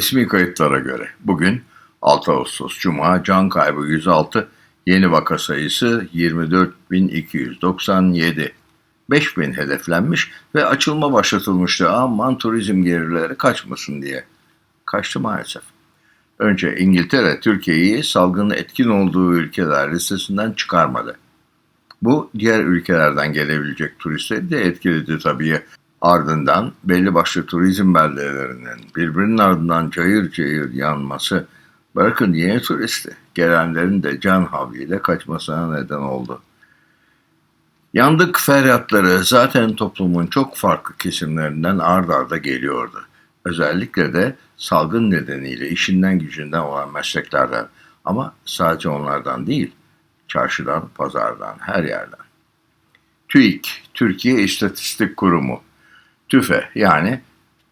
Resmi kayıtlara göre bugün 6 Ağustos Cuma can kaybı 106, yeni vaka sayısı 24.297. 5000 hedeflenmiş ve açılma başlatılmıştı. Aman turizm gelirleri kaçmasın diye. Kaçtı maalesef. Önce İngiltere Türkiye'yi salgının etkin olduğu ülkeler listesinden çıkarmadı. Bu diğer ülkelerden gelebilecek turistleri de etkiledi tabii. Ardından belli başlı turizm beldelerinin birbirinin ardından cayır cayır yanması bırakın yeni turisti gelenlerin de can havliyle kaçmasına neden oldu. Yandık feryatları zaten toplumun çok farklı kesimlerinden ard arda geliyordu. Özellikle de salgın nedeniyle işinden gücünden olan mesleklerden ama sadece onlardan değil, çarşıdan, pazardan, her yerden. TÜİK, Türkiye İstatistik Kurumu, TÜFE yani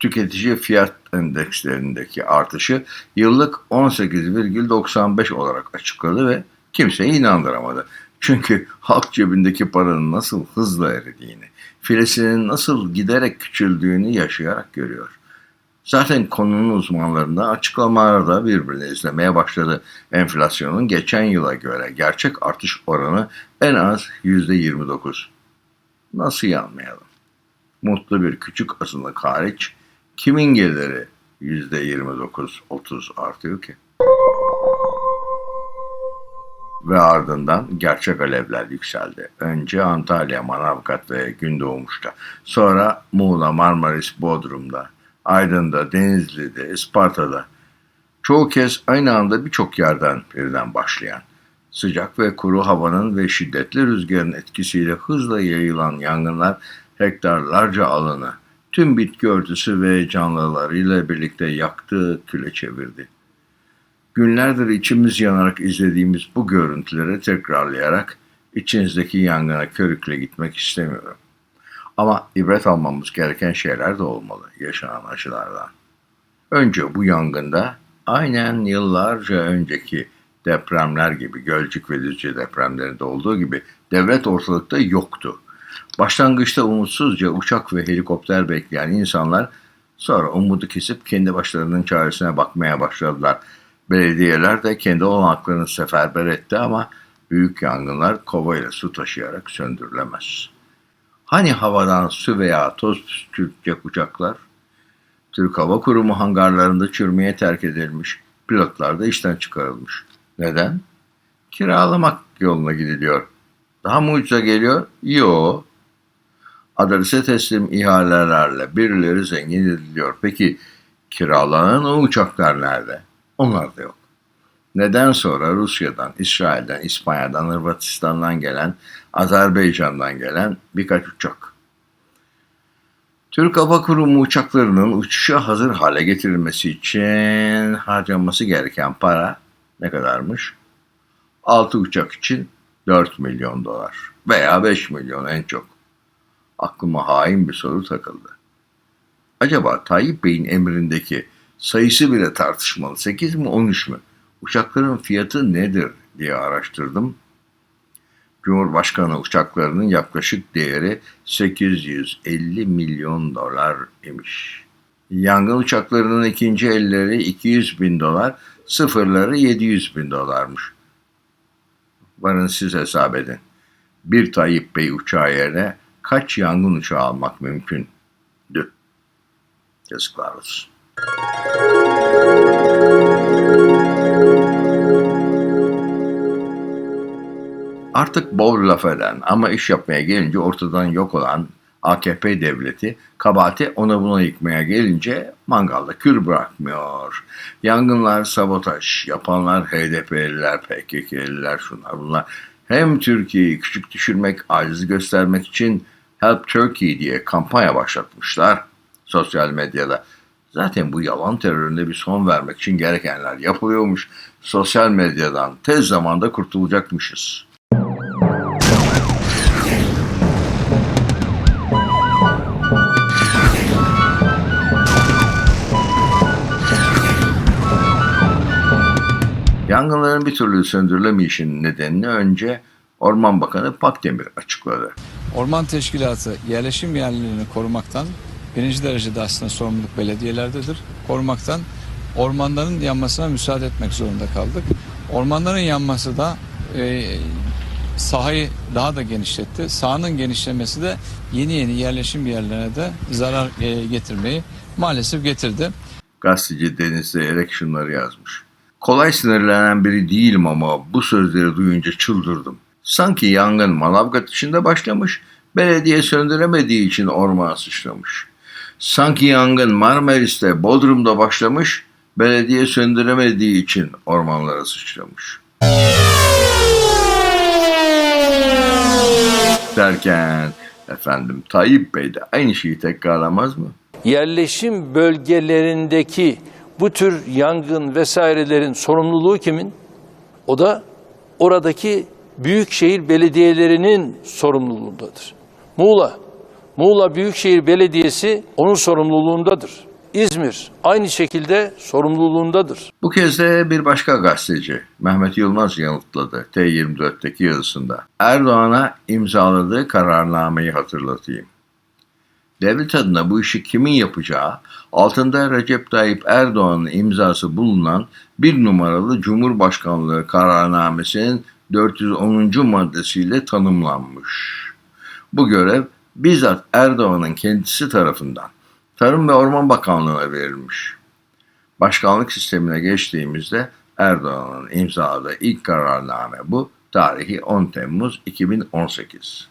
tüketici fiyat endekslerindeki artışı yıllık 18,95 olarak açıkladı ve kimseyi inandıramadı. Çünkü halk cebindeki paranın nasıl hızla eridiğini, filesinin nasıl giderek küçüldüğünü yaşayarak görüyor. Zaten konunun uzmanlarında açıklamalar da birbirini izlemeye başladı. Enflasyonun geçen yıla göre gerçek artış oranı en az %29. Nasıl yanmayalım? Mutlu bir küçük azınlık hariç kimin geliri %29-30 artıyor ki? Ve ardından gerçek alevler yükseldi. Önce Antalya, Manavgat ve Gündoğmuş'ta. Sonra Muğla, Marmaris, Bodrum'da. Aydın'da, Denizli'de, Isparta'da. Çoğu kez aynı anda birçok yerden birden başlayan. Sıcak ve kuru havanın ve şiddetli rüzgarın etkisiyle hızla yayılan yangınlar hektarlarca alanı, tüm bitki örtüsü ve canlılarıyla birlikte yaktı, küle çevirdi. Günlerdir içimiz yanarak izlediğimiz bu görüntüleri tekrarlayarak içinizdeki yangına körükle gitmek istemiyorum. Ama ibret almamız gereken şeyler de olmalı yaşanan acılardan. Önce bu yangında aynen yıllarca önceki depremler gibi, Gölcük ve Düzce depremlerinde olduğu gibi devlet ortalıkta yoktu. Başlangıçta umutsuzca uçak ve helikopter bekleyen insanlar sonra umudu kesip kendi başlarının çaresine bakmaya başladılar. Belediyeler de kendi olanaklarını seferber etti ama büyük yangınlar kovayla su taşıyarak söndürülemez. Hani havadan su veya toz püskürtecek uçaklar? Türk Hava Kurumu hangarlarında çürümeye terk edilmiş, pilotlar da işten çıkarılmış. Neden? Kiralamak yoluna gidiliyor. Daha mı ucuza geliyor? Yo. Adrese teslim ihalelerle birileri zengin ediliyor. Peki kiralanan o uçaklar nerede? Onlar da yok. Neden sonra Rusya'dan, İsrail'den, İspanya'dan, Hırvatistan'dan gelen, Azerbaycan'dan gelen birkaç uçak. Türk Hava Kurumu uçaklarının uçuşa hazır hale getirilmesi için harcanması gereken para ne kadarmış? 6 uçak için 4 milyon dolar veya 5 milyon en çok. Aklıma hain bir soru takıldı. Acaba Tayyip Bey'in emrindeki sayısı bile tartışmalı 8 mi 13 mü? Uçakların fiyatı nedir diye araştırdım. Cumhurbaşkanı uçaklarının yaklaşık değeri 850 milyon dolar imiş. Yangın uçaklarının ikinci elleri 200 bin dolar, sıfırları 700 bin dolarmış. Varın siz hesap edin. Bir Tayyip Bey uçağı yerine kaç yangın uçağı almak mümkün? Dü. Yazıklar olsun. Artık bol laf eden ama iş yapmaya gelince ortadan yok olan AKP devleti kabahati ona buna yıkmaya gelince mangalda kül bırakmıyor. Yangınlar, sabotaj, yapanlar HDP'liler, PKK'liler, şunlar bunlar. Hem Türkiye'yi küçük düşürmek, aciz göstermek için Help Turkey diye kampanya başlatmışlar sosyal medyada. Zaten bu yalan terörüne bir son vermek için gerekenler yapılıyormuş. Sosyal medyadan tez zamanda kurtulacakmışız. Yangınların bir türlü söndürülemeyişinin nedenini önce Orman Bakanı Pakdemir açıkladı. Orman Teşkilatı yerleşim yerlerini korumaktan birinci derecede aslında sorumluluk belediyelerdedir. Korumaktan ormanların yanmasına müsaade etmek zorunda kaldık. Ormanların yanması da e, sahayı daha da genişletti. Sahanın genişlemesi de yeni yeni yerleşim yerlerine de zarar e, getirmeyi maalesef getirdi. Gazeteci Deniz Zeyrek şunları yazmış. Kolay sinirlenen biri değilim ama bu sözleri duyunca çıldırdım. Sanki yangın Manavgat içinde başlamış, belediye söndüremediği için ormana sıçramış. Sanki yangın Marmaris'te, Bodrum'da başlamış, belediye söndüremediği için ormanlara sıçramış. Derken efendim Tayyip Bey de aynı şeyi tekrarlamaz mı? yerleşim bölgelerindeki bu tür yangın vesairelerin sorumluluğu kimin? O da oradaki büyükşehir belediyelerinin sorumluluğundadır. Muğla, Muğla Büyükşehir Belediyesi onun sorumluluğundadır. İzmir aynı şekilde sorumluluğundadır. Bu kez de bir başka gazeteci Mehmet Yılmaz yanıtladı T24'teki yazısında. Erdoğan'a imzaladığı kararnameyi hatırlatayım. Devlet adına bu işi kimin yapacağı, altında Recep Tayyip Erdoğan'ın imzası bulunan bir numaralı Cumhurbaşkanlığı kararnamesinin 410. maddesiyle tanımlanmış. Bu görev bizzat Erdoğan'ın kendisi tarafından Tarım ve Orman Bakanlığı'na verilmiş. Başkanlık sistemine geçtiğimizde Erdoğan'ın imzaladığı ilk kararname bu. Tarihi 10 Temmuz 2018.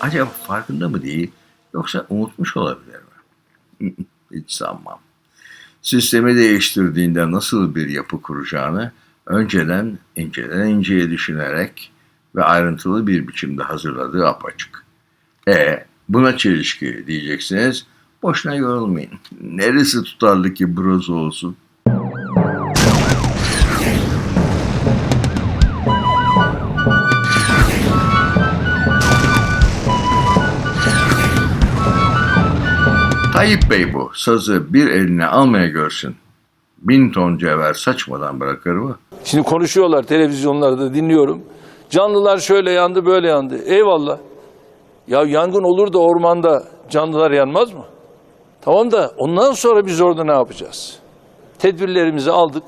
Acaba farkında mı değil yoksa unutmuş olabilir mi? Hiç sanmam. Sistemi değiştirdiğinde nasıl bir yapı kuracağını önceden inceden inceye düşünerek ve ayrıntılı bir biçimde hazırladığı apaçık. E buna çelişki diyeceksiniz. Boşuna yorulmayın. Neresi tutarlı ki burası olsun? Tayyip Bey bu. Sazı bir eline almaya görsün. Bin ton cevher saçmadan bırakır mı? Şimdi konuşuyorlar televizyonlarda dinliyorum. Canlılar şöyle yandı böyle yandı. Eyvallah. Ya yangın olur da ormanda canlılar yanmaz mı? Tamam da ondan sonra biz orada ne yapacağız? Tedbirlerimizi aldık.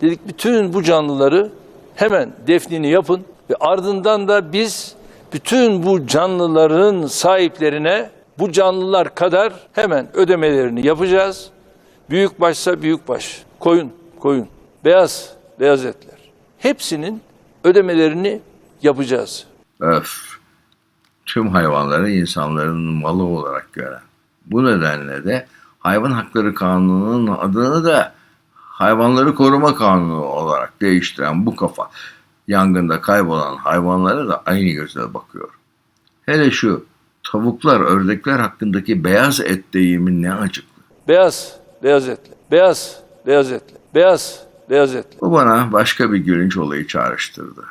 Dedik bütün bu canlıları hemen defnini yapın ve ardından da biz bütün bu canlıların sahiplerine bu canlılar kadar hemen ödemelerini yapacağız. Büyük başsa büyük baş, koyun, koyun, beyaz, beyaz etler. Hepsinin ödemelerini yapacağız. Öf. Tüm hayvanları insanların malı olarak gören. Bu nedenle de hayvan hakları kanununun adını da hayvanları koruma kanunu olarak değiştiren bu kafa yangında kaybolan hayvanlara da aynı gözle bakıyor. Hele şu tavuklar, ördekler hakkındaki beyaz et deyimi ne acıklı. Beyaz, beyaz etli, beyaz, beyaz etli, beyaz, beyaz etli. Bu bana başka bir gülünç olayı çağrıştırdı.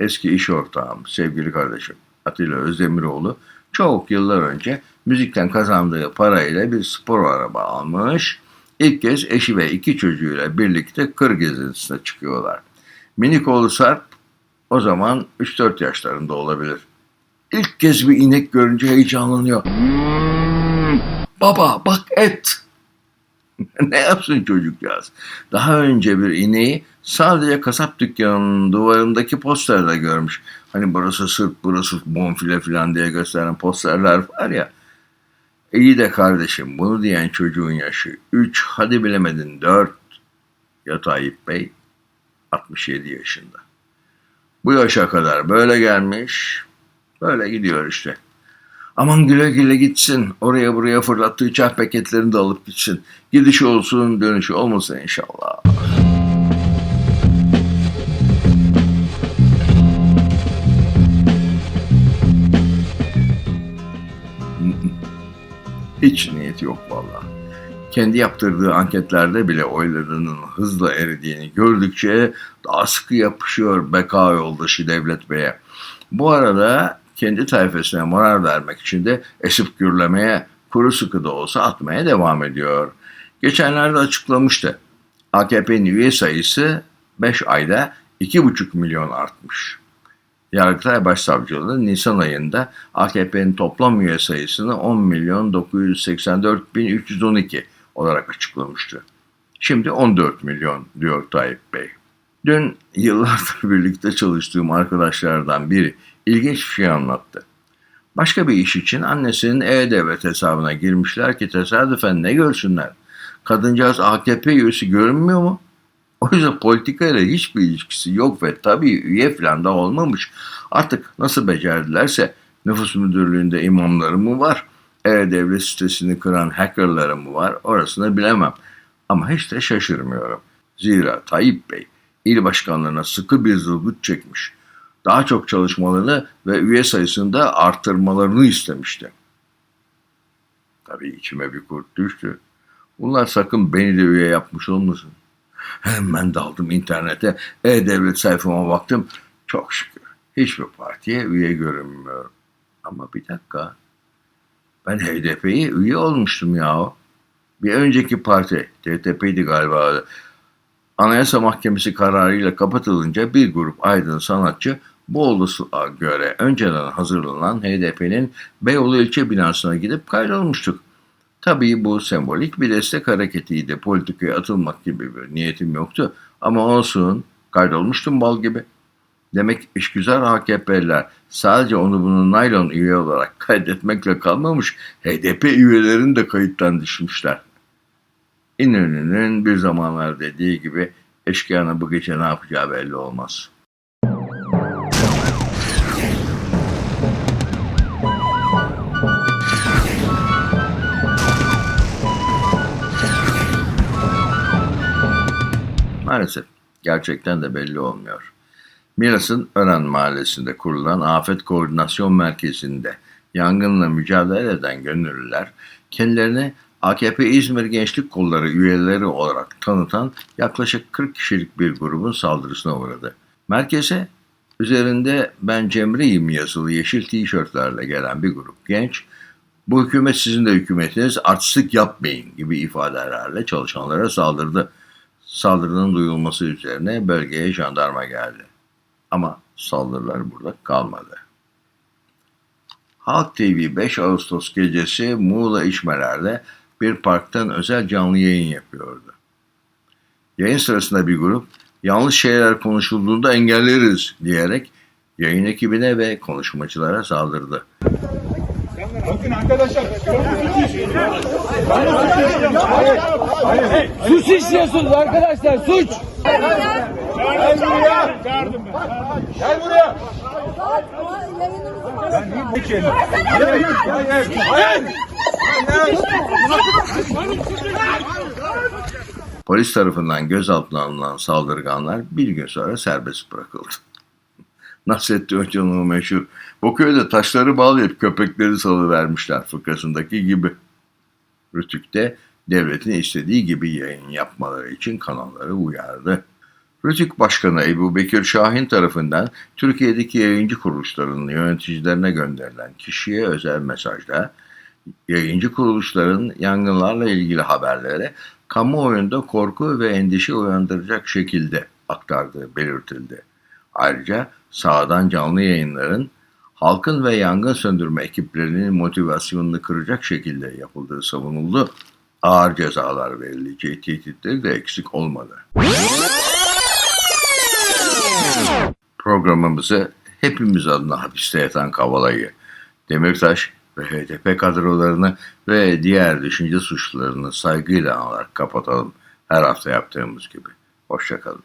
Eski iş ortağım, sevgili kardeşim Atilla Özdemiroğlu çok yıllar önce müzikten kazandığı parayla bir spor araba almış. İlk kez eşi ve iki çocuğuyla birlikte kır gezintisine çıkıyorlar. Minik oğlu Sarp o zaman 3-4 yaşlarında olabilir. İlk kez bir inek görünce heyecanlanıyor. "Hmm, baba bak et. ne yapsın çocukcağız? Daha önce bir ineği sadece kasap dükkanının duvarındaki posterde görmüş. Hani burası sırt, burası bonfile falan diye gösteren posterler var ya. İyi de kardeşim bunu diyen çocuğun yaşı 3 hadi bilemedin 4 ya Tayyip Bey 67 yaşında. Bu yaşa kadar böyle gelmiş böyle gidiyor işte. Aman güle güle gitsin. Oraya buraya fırlattığı çay paketlerini de alıp gitsin. Gidişi olsun dönüşü olmasın inşallah. Hiç niyeti yok vallahi. Kendi yaptırdığı anketlerde bile oylarının hızla eridiğini gördükçe daha sıkı yapışıyor beka yoldaşı Devlet Bey'e. Bu arada kendi tayfasına moral vermek için de esip gürlemeye kuru sıkı da olsa atmaya devam ediyor. Geçenlerde açıklamıştı. AKP'nin üye sayısı 5 ayda 2,5 milyon artmış. Yargıtay Başsavcılığı Nisan ayında AKP'nin toplam üye sayısını 10 milyon 984 bin 312 olarak açıklamıştı. Şimdi 14 milyon diyor Tayyip Bey. Dün yıllardır birlikte çalıştığım arkadaşlardan biri ilginç bir şey anlattı. Başka bir iş için annesinin e-devlet hesabına girmişler ki tesadüfen ne görsünler. Kadıncağız AKP üyesi görünmüyor mu? O yüzden politikayla hiçbir ilişkisi yok ve tabii üye falan da olmamış. Artık nasıl becerdilerse nüfus müdürlüğünde imamları mı var? E-devlet sitesini kıran hackerları mı var? Orasını bilemem. Ama hiç de şaşırmıyorum. Zira Tayyip Bey il başkanlarına sıkı bir zılgıt çekmiş. Daha çok çalışmalarını ve üye sayısını da arttırmalarını istemişti. Tabii içime bir kurt düştü. Bunlar sakın beni de üye yapmış olmasın. Hemen daldım internete, e-devlet sayfama baktım. Çok şükür hiçbir partiye üye görünmüyor. Ama bir dakika. Ben HDP'ye üye olmuştum ya. Bir önceki parti, TTP'ydi galiba. Anayasa Mahkemesi kararıyla kapatılınca bir grup aydın sanatçı bu olasılığa göre önceden hazırlanan HDP'nin Beyoğlu ilçe binasına gidip kaydolmuştuk. Tabii bu sembolik bir destek hareketiydi. Politikaya atılmak gibi bir niyetim yoktu. Ama olsun kaydolmuştum bal gibi. Demek işgüzar AKP'liler sadece onu bunu naylon üye olarak kaydetmekle kalmamış, HDP üyelerini de kayıttan düşmüşler. İnönü'nün bir zamanlar dediği gibi eşkıyanın bu gece ne yapacağı belli olmaz. Maalesef gerçekten de belli olmuyor. Milas'ın Ören Mahallesi'nde kurulan Afet Koordinasyon Merkezi'nde yangınla mücadele eden gönüllüler kendilerini AKP İzmir Gençlik Kolları üyeleri olarak tanıtan yaklaşık 40 kişilik bir grubun saldırısına uğradı. Merkeze üzerinde ben Cemre'yim yazılı yeşil tişörtlerle gelen bir grup genç bu hükümet sizin de hükümetiniz artistlik yapmayın gibi ifadelerle çalışanlara saldırdı. Saldırının duyulması üzerine bölgeye jandarma geldi. Ama saldırılar burada kalmadı. Halk TV 5 Ağustos gecesi Muğla İçmeler'de bir parktan özel canlı yayın yapıyordu. Yayın sırasında bir grup yanlış şeyler konuşulduğunda engelleriz diyerek yayın ekibine ve konuşmacılara saldırdı. Bakın arkadaşlar. Suç işliyorsunuz arkadaşlar suç. Gel buraya. Çağırdım ben. Gel buraya. Polis tarafından gözaltına alınan saldırganlar bir gün sonra serbest bırakıldı. Nasrettin Hoca'nın meşhur bu köyde taşları bağlayıp köpekleri salıvermişler fıkrasındaki gibi. Rütük'te devletin istediği gibi yayın yapmaları için kanalları uyardı. Rütük Başkanı Ebu Bekir Şahin tarafından Türkiye'deki yayıncı kuruluşlarının yöneticilerine gönderilen kişiye özel mesajda yayıncı kuruluşların yangınlarla ilgili haberleri kamuoyunda korku ve endişe uyandıracak şekilde aktardığı belirtildi. Ayrıca sağdan canlı yayınların halkın ve yangın söndürme ekiplerinin motivasyonunu kıracak şekilde yapıldığı savunuldu. Ağır cezalar verileceği tehditleri de eksik olmadı. Programımızı hepimiz adına hapiste yatan Kavala'yı, Demirtaş ve HDP kadrolarını ve diğer düşünce suçlularını saygıyla alarak kapatalım. Her hafta yaptığımız gibi. Hoşçakalın.